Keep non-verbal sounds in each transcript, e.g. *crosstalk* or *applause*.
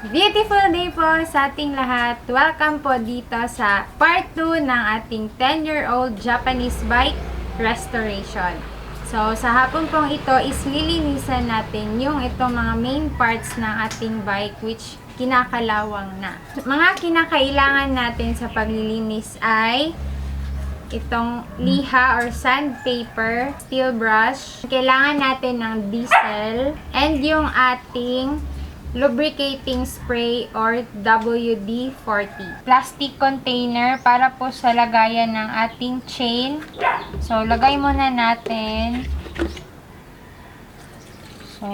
Beautiful day po sa ating lahat. Welcome po dito sa part 2 ng ating 10-year-old Japanese bike restoration. So, sa hapon pong ito is lilinisan natin yung itong mga main parts ng ating bike which kinakalawang na. Mga kinakailangan natin sa paglilinis ay itong liha or sandpaper, steel brush. Kailangan natin ng diesel and yung ating lubricating spray or WD-40. Plastic container para po sa lagayan ng ating chain. So, lagay muna natin. So,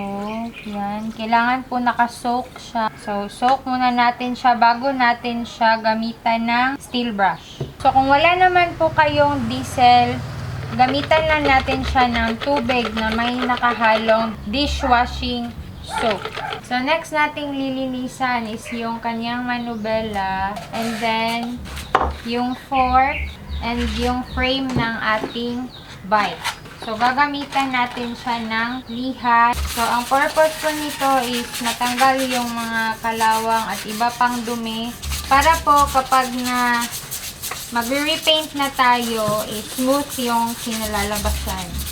yan. Kailangan po nakasoak siya. So, soak muna natin siya bago natin siya gamitan ng steel brush. So, kung wala naman po kayong diesel, gamitan lang natin siya ng tubig na may nakahalong dishwashing soap. So, next nating lilinisan is yung kanyang manubela and then yung fork and yung frame ng ating bike. So, gagamitan natin siya ng liha. So, ang purpose po nito is matanggal yung mga kalawang at iba pang dumi para po kapag na mag-repaint na tayo, is smooth yung kinalalabasan.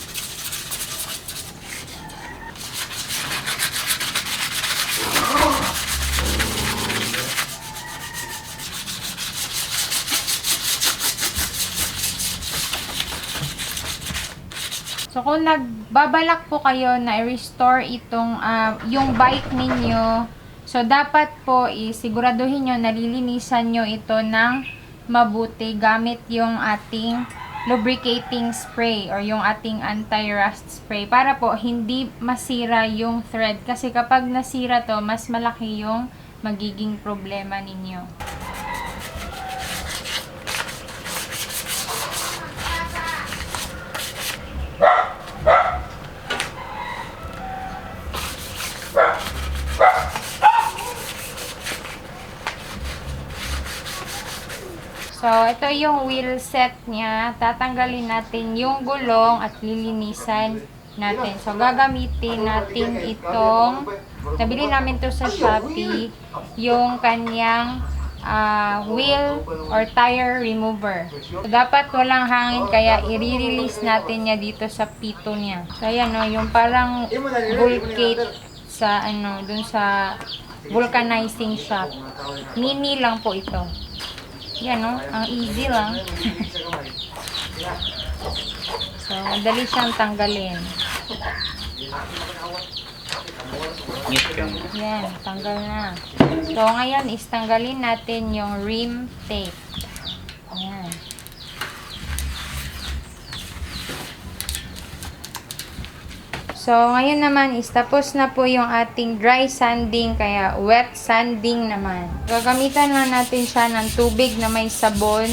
So, kung nagbabalak po kayo na i-restore itong, ah, yung bike ninyo, so, dapat po isiguraduhin nyo, nalilinisan nyo ito ng mabuti gamit yung ating lubricating spray or yung ating anti-rust spray para po hindi masira yung thread. Kasi kapag nasira to, mas malaki yung magiging problema ninyo. So, ito yung wheel set niya. Tatanggalin natin yung gulong at lilinisan natin. So, gagamitin natin itong, nabili namin to sa Shopee, yung kanyang ah, wheel or tire remover. So, dapat walang hangin kaya i-release natin niya dito sa pito niya. So, ayan o, yung parang vulcate sa ano, dun sa vulcanizing shop. Mini lang po ito. Yan no, ang easy lang. *laughs* so, madali siyang tanggalin. Yan, tanggal na. So, ngayon is tanggalin natin yung rim tape. Yan. So, ngayon naman is tapos na po yung ating dry sanding, kaya wet sanding naman. Gagamitan na natin siya ng tubig na may sabon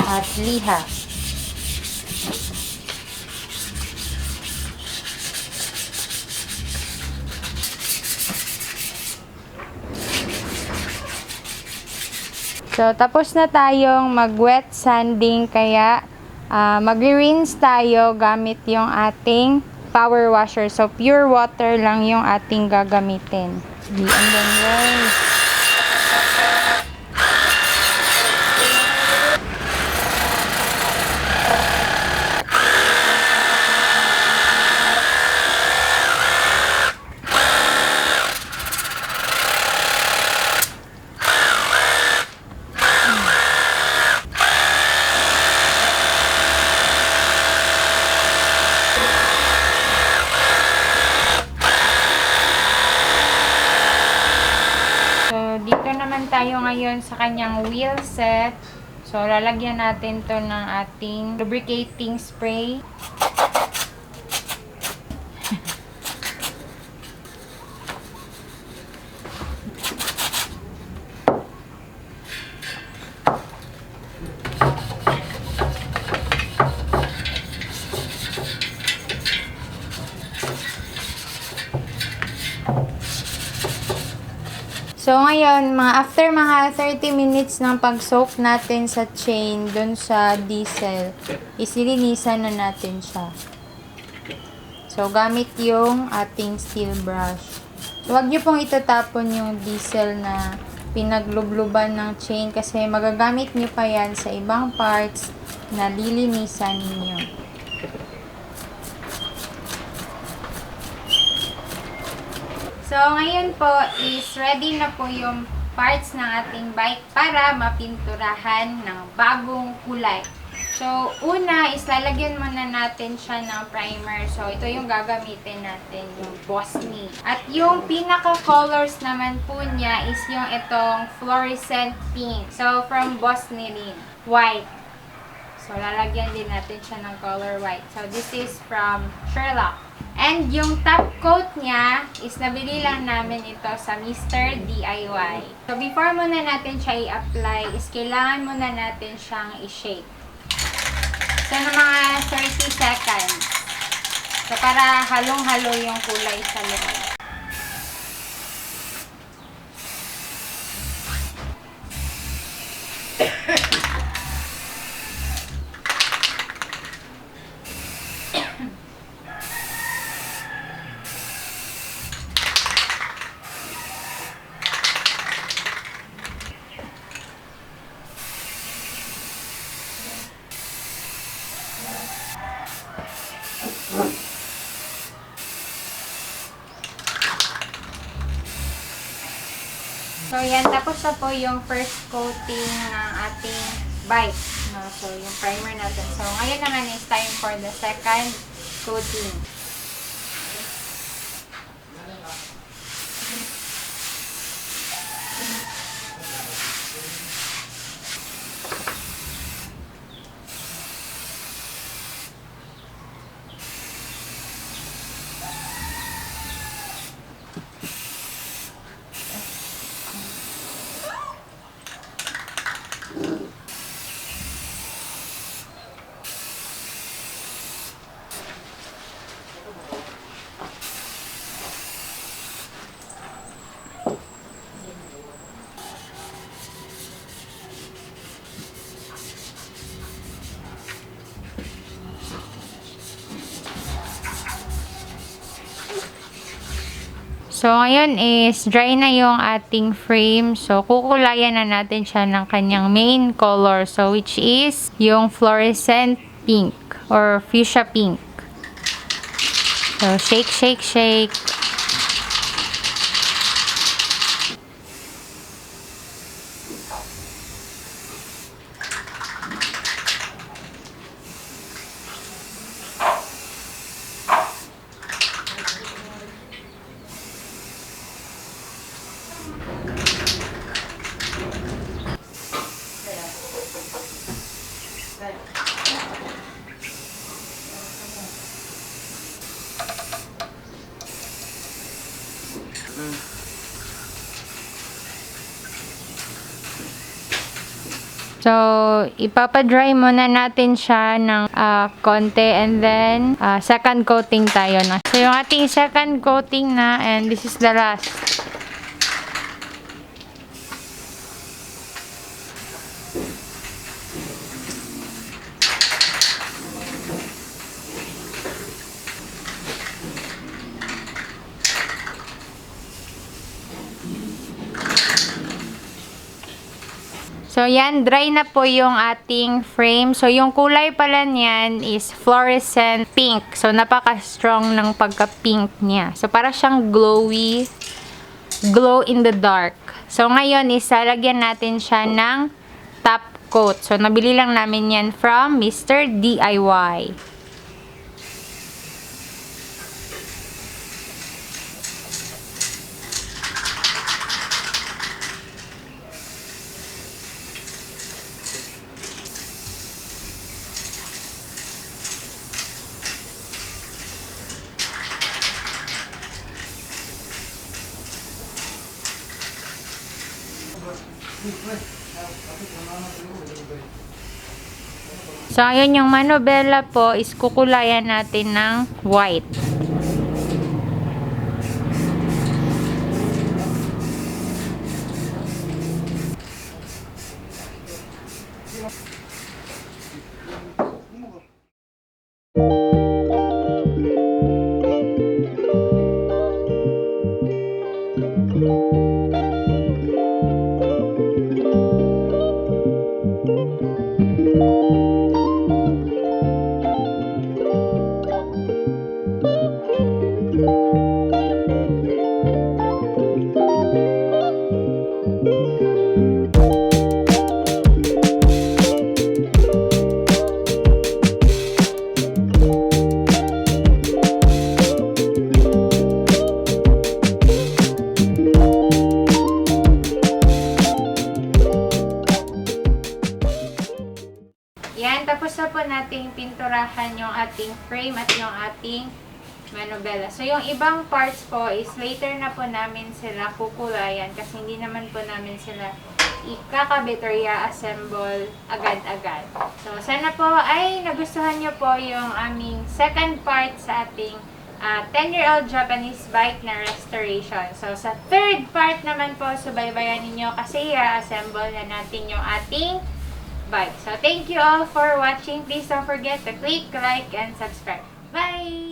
at liha. So, tapos na tayong mag-wet sanding, kaya ah, mag-rinse tayo gamit yung ating power washer. So, pure water lang yung ating gagamitin. And then, guys. So, dito naman tayo ngayon sa kanyang wheel set. So, lalagyan natin to ng ating lubricating spray. So, ngayon, mga after mga 30 minutes ng pag-soak natin sa chain dun sa diesel, isilinisan na natin siya. So, gamit yung ating steel brush. Huwag niyo pong itatapon yung diesel na pinaglubluban ng chain kasi magagamit niyo pa yan sa ibang parts na lilinisan niyo. So, ngayon po is ready na po yung parts ng ating bike para mapinturahan ng bagong kulay. So, una is lalagyan muna natin siya ng primer. So, ito yung gagamitin natin, yung Bosni. At yung pinaka-colors naman po niya is yung itong fluorescent pink. So, from Bosni rin. White. So, lalagyan din natin siya ng color white. So, this is from Sherlock. And yung top coat niya is nabili lang namin ito sa Mr. DIY. So, before muna natin siya i-apply, is kailangan muna natin siyang i-shake. So, ng mga 30 seconds. So, para halong-halo yung kulay sa loob. So, yan. Tapos na po yung first coating ng ating bike. No? So, yung primer natin. So, ngayon naman is time for the second coating. So, ngayon is dry na yung ating frame. So, kukulayan na natin siya ng kanyang main color. So, which is yung fluorescent pink or fuchsia pink. So, shake, shake, shake. So, ipapadry muna natin siya ng ah, konti and then ah, second coating tayo na. So, yung ating second coating na and this is the last. So, yan, dry na po yung ating frame. So, yung kulay pala niyan is fluorescent pink. So, napaka-strong ng pagka-pink niya. So, para siyang glowy, glow in the dark. So, ngayon is lalagyan natin siya ng top coat. So, nabili lang namin yan from Mr. DIY. So, ayun yung manobela po is kukulayan natin ng white. Nating pinturahan yung ating frame at yung ating manubela. So, yung ibang parts po is later na po namin sila kukulayan kasi hindi naman po namin sila ikakabit or i-assemble agad-agad. So, sana po ay nagustuhan nyo po yung aming second part sa ating ah, 10-year-old Japanese bike na restoration. So, sa third part naman po, subaybayan ninyo kasi i-assemble na natin yung ating bike. So, thank you all for watching. Please don't forget to click, like, and subscribe. Bye!